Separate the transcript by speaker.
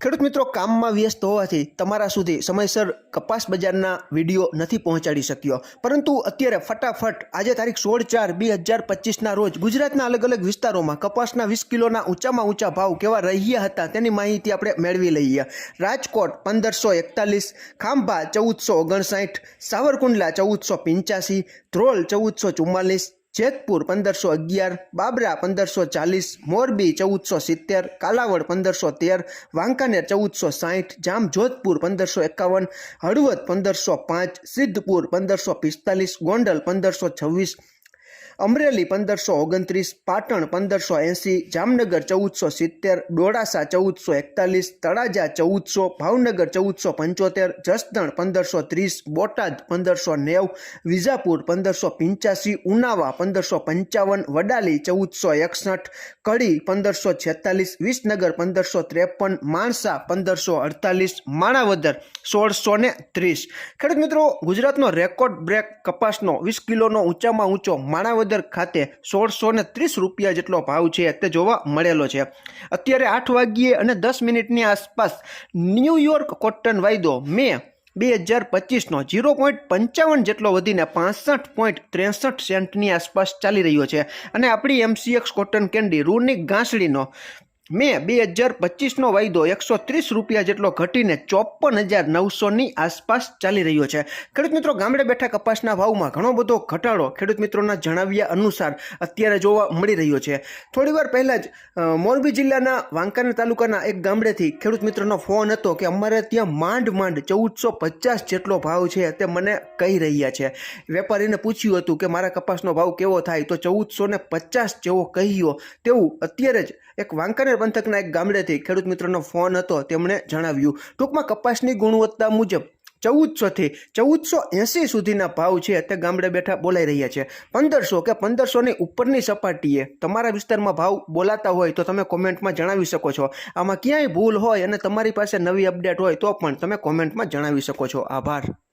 Speaker 1: ખેડૂત મિત્રો, કામમાં વ્યસ્ત હોવાથી તમારા સુધી સમયસર કપાસ બજારના વીડિયો નથી પહોંચાડી શક્યો. પરંતુ અત્યારે ફટાફટ, આજે તારીખ સોળ ચાર બે હજાર પચીસના રોજ, ગુજરાતના અલગ અલગ વિસ્તારોમાં કપાસના વીસ કિલોના ઊંચામાં ઊંચા ભાવ કેવા રહ્યા હતા તેની માહિતી આપણે મેળવી લઈએ. રાજકોટ પંદરસો એકતાલીસ, ખાંભા ચૌદસો ઓગણસાઠ, સાવરકુંડલા ચૌદસો પંચ્યાસી, ધ્રોલ ચૌદસો ચુમ્માલીસ જેતપુર પંદરસો અગિયાર, બાબરા પંદરસો ચાલીસ, મોરબી ચૌદસો સિત્તેર, કાલાવડ પંદરસો તેર, વાંકાનેર ચૌદસો સાહીઠ, જામજોધપુર પંદરસો એકાવન, હળવદ પંદરસો પાંચ, સિદ્ધપુર પંદરસો પિસ્તાલીસ, ગોંડલ પંદરસો છવ્વીસ અમરેલી પંદરસો ઓગણત્રીસ, પાટણ પંદરસો એંસી જામનગર ચૌદસો સિત્તેર, ડોળાસા ચૌદસો એકતાલીસ, તળાજા ચૌદસો, ભાવનગર ચૌદસો પંચોતેર, જસદણ પંદરસો ત્રીસ, બોટાદ પંદરસો નેવ, વિજાપુર પંદરસો પંચ્યાસી, ઉનાવા પંદરસો પંચાવન, વડાલી ચૌદસો એકસઠ, કડી પંદરસો છેતાલીસ, વિસનગર પંદરસો ત્રેપન, માણસા પંદરસો અડતાલીસ, માણાવદર સોળસો ને ત્રીસ. ખેડૂત મિત્રો, ગુજરાતનો રેકોર્ડ બ્રેક કપાસનો વીસ કિલોનો ઊંચામાં ઊંચો માણાવદર ખાતે સોળસો ને ત્રીસ રૂપિયા જેટલો ભાવ છે તે જોવા મળેલો છે. અત્યારે આઠ વાગ્યે અને દસ મિનિટની આસપાસ ન્યૂયોર્ક કોટન વાયદો મે બે હજાર પચીસનો ઝીરો પોઈન્ટ પંચાવન જેટલો વધીને પાસઠ પોઈન્ટ ત્રેસઠ સેન્ટની આસપાસ ચાલી રહ્યો છે. અને આપણી એમસીએક્સ કોટન કેન્ડી રૂની ગાંસડીનો મે બે હજાર પચીસનો વાયદો એકસો ત્રીસ રૂપિયા જેટલો ઘટીને ચોપન હજાર નવસોની આસપાસ ચાલી રહ્યો છે. ખેડૂત મિત્રો, ગામડે બેઠા કપાસના ભાવમાં ઘણો બધો ઘટાડો ખેડૂત મિત્રોના જણાવ્યા અનુસાર અત્યારે જોવા મળી રહ્યો છે. થોડીવાર પહેલાં જ મોરબી જિલ્લાના વાંકાના તાલુકાના એક ગામડેથી ખેડૂત મિત્રોનો ફોન હતો કે અમારે ત્યાં માંડ માંડ ચૌદસો પચાસ જેટલો ભાવ છે તે મને કહી રહ્યા છે. વેપારીને પૂછ્યું હતું કે મારા કપાસનો ભાવ કેવો થાય તો ચૌદસો ને પચાસ જેવો કહ્યો. તેવું અત્યારે જ એક વાંકાનેર પંથકના એક ગામડેથી ખેડૂત મિત્રનો ફોન હતો, તેમણે જણાવ્યું, ટૂંકમાં કપાસની ગુણવત્તા મુજબ ચૌદસોથી ચૌદસો એંસી સુધીના ભાવ છે તે ગામડે બેઠા બોલાઈ રહ્યા છે. પંદરસો કે પંદરસોની ઉપરની સપાટીએ તમારા વિસ્તારમાં ભાવ બોલાતા હોય તો તમે કોમેન્ટમાં જણાવી શકો છો. આમાં ક્યાંય ભૂલ હોય અને તમારી પાસે નવી અપડેટ હોય તો પણ તમે કોમેન્ટમાં જણાવી શકો છો. આભાર.